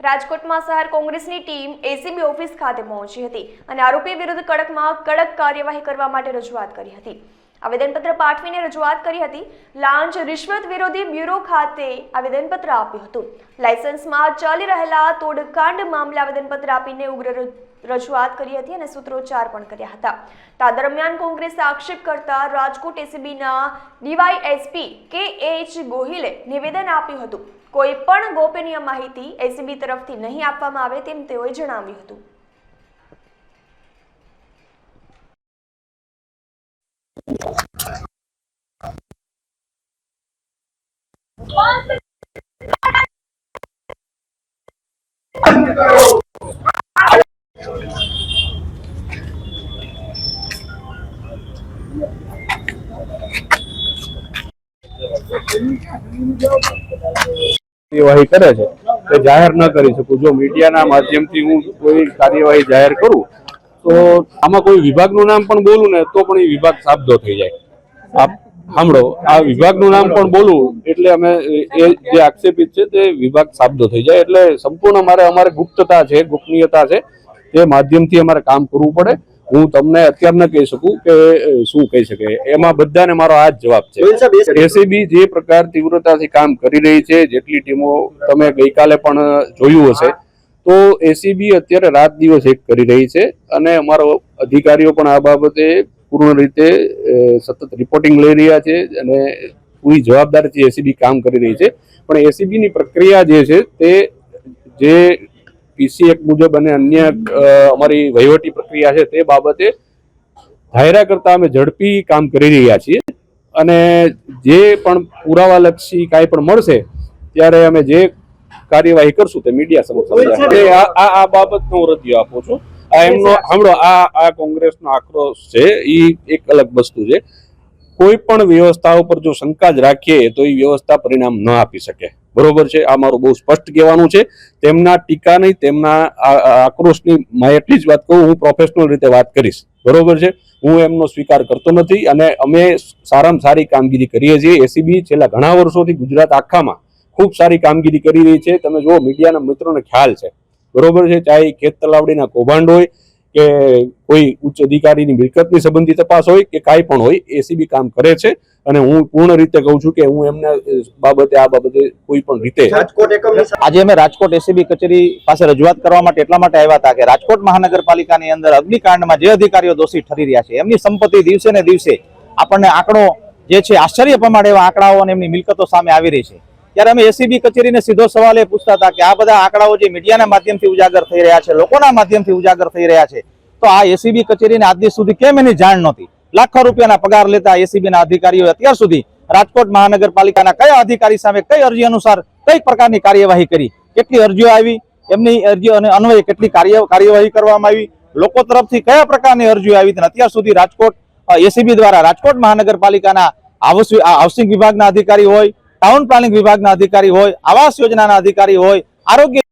રાજકોટમાં શહેર કોંગ્રેસની ટીમ એસીબી ઓફિસ ખાતે પહોંચી હતી અને આરોપી વિરુદ્ધ કડકમાં કડક કાર્યવાહી કરવા માટે રજૂઆત કરી હતી. આવેદનપત્ર પાઠવીને રજૂઆત કરી હતી. લાંચ રિશ્વત વિરોધી બ્યુરો ખાતે આવેદનપત્ર આપ્યું હતું. લાયસન્સમાં ચાલી રહેલા તોડકાંડ મામલે આવેદનપત્ર આપીને ઉગ્ર રજૂઆત કરી હતી અને સૂત્રોચ્ચાર પણ કર્યા હતા. તા દરમિયાન કોંગ્રેસે આક્ષેપ કરતા રાજકોટ એસીબીના ડીવાયએસપી કે એચ ગોહિલે નિવેદન આપ્યું હતું. કોઈ પણ ગોપનીય માહિતી એસીબી તરફથી નહીં આપવામાં આવે તેમ તેઓએ જણાવ્યું હતું. કાર્યવાહી કરે છે, તે જાહેર ન કરી શકું. જો મીડિયાના માધ્યમથી હું કોઈ કાર્યવાહી જાહેર કરું, તો આમાં કોઈ વિભાગનું નામ પણ બોલું ને, તો પણ એ વિભાગ સાબદો થઈ જાય. આપ સાંભળો, આ વિભાગનું નામ પણ બોલું, એટલે અમે એ જે આક્ષેપિત છે તે વિભાગ સાબદો થઈ જાય. એટલે સંપૂર્ણ અમારે અમારે ગુપ્તતા છે, ગોપનીયતા છે, તે માધ્યમથી અમારે કામ કરવું પડે. હું તમને અત્યાર ન કહી શકું કે શું કહી શકે. એમાં બધાને મારો આ જ જવાબ છે. એસીબી જે પ્રકાર તીવ્રતાથી કામ કરી રહી છે જેટલી ટીમો તમે ગઈકાલે પણ જોયું હશે તો એસીબી અત્યારે રાત દિવસ એક કરી રહી છે અને અમારો અધિકારીઓ પણ આ બાબતે પૂર્ણ રીતે સતત રિપોર્ટિંગ લઈ રહ્યા છે અને પૂરી જવાબદારીથી એસીબી કામ કરી રહી છે. પણ એસીબીની પ્રક્રિયા જે છે તે જે પીસી એક મુજબ અને અન્ય અમારી વહીવટી પ્રક્રિયા છે તે બાબતે ધાયરા કરતા અમે ઝડપી કામ કરી રહ્યા છીએ. અને જે પણ પુરાવાલક્ષી કાંઈ પણ મળશે ત્યારે અમે જે કાર્યવાહી કરશું તે મીડિયા સમક્ષ. આ આ આ બાબતનો હું રદિયો આપું છું. આ એમનો સાંભળો આ આ કોંગ્રેસનો આક્રોશ છે એ એક અલગ વસ્તુ છે. કોઈ પણ વ્યવસ્થા ઉપર જો શંકા જ રાખીએ તો એ વ્યવસ્થા પરિણામ ન આપી શકે. બરોબર છે? આ મારું બહુ સ્પષ્ટ કહેવાનું છે. તેમના ટીકા નહીં, તેમના આક્રોશની મેં એટલી જ વાત કહું, હું પ્રોફેશનલ રીતે વાત કરીશ. બરોબર છે? હું એમનો સ્વીકાર કરતો નથી અને અમે સારામાં સારી કામગીરી કરીએ છીએ. એસીબી છેલ્લા ઘણા વર્ષોથી ગુજરાત આખામાં ખૂબ સારી કામગીરી કરી રહી છે. તમે જુઓ, મીડિયાના મિત્રોને ખ્યાલ છે. બરોબર છે? ચાહે ખેત તલાવડીના કૌભાંડ હોય કે કોઈ ઉચ્ચ અધિકારીની મિલકતની સંબંધી તપાસ હોય કે કાંઈ પણ હોય એસીબી કામ કરે છે. અને હું પૂર્ણ રીતે કહું છું કે હું એમના બાબતે આ બાબતે કોઈ પણ રીતે રાજકોટ આજે અમે રાજકોટ એસીબી કચેરી પાસે રજૂઆત કરવા માટે એટલા માટે આવ્યા હતા કે રાજકોટ મહાનગરપાલિકાની અંદર અગ્નિકાંડમાં જે અધિકારીઓ દોષી ઠરી રહ્યા છે એમની સંપત્તિ દિવસે ને દિવસે આપણને આંકડો જે છે આશ્ચર્ય પ્રમાણે એવા આંકડાઓ અને એમની મિલકતો સામે આવી રહી છે. ત્યારે અમે એસીબી કચેરીને સીધો સવાલ એ પૂછતા હતા કે આ બધા આંકડાઓ જે મીડિયાના માધ્યમથી ઉજાગર થઈ રહ્યા છે, લોકોના માધ્યમથી ઉજાગર થઈ રહ્યા છે, તો આ એસીબી કચેરીને આજ સુધી કેમ એની જાણ નહોતી? લાખો રૂપિયાના પગાર લેતા એસીબીના અધિકારીઓ અત્યાર સુધી રાજકોટ મહાનગરપાલિકાના કયા અધિકારી સામે કઈ અરજી અનુસાર કઈ પ્રકારની કાર્યવાહી કરી? કેટલી અરજીઓ આવી? એમની અરજીઓ અને અન્વયે કેટલી કાર્ય, કાર્યવાહી કરવામાં આવી? લોકો તરફથી કયા પ્રકારની અરજીઓ આવી અત્યાર સુધી રાજકોટ એસીબી દ્વારા રાજકોટ મહાનગરપાલિકાના હાઉસિંગ વિભાગના અધિકારી હોય ટાઉન પ્લાનિંગ વિભાગના અધિકારી હોય આવાસ યોજનાના અધિકારી હોય આરોગ્ય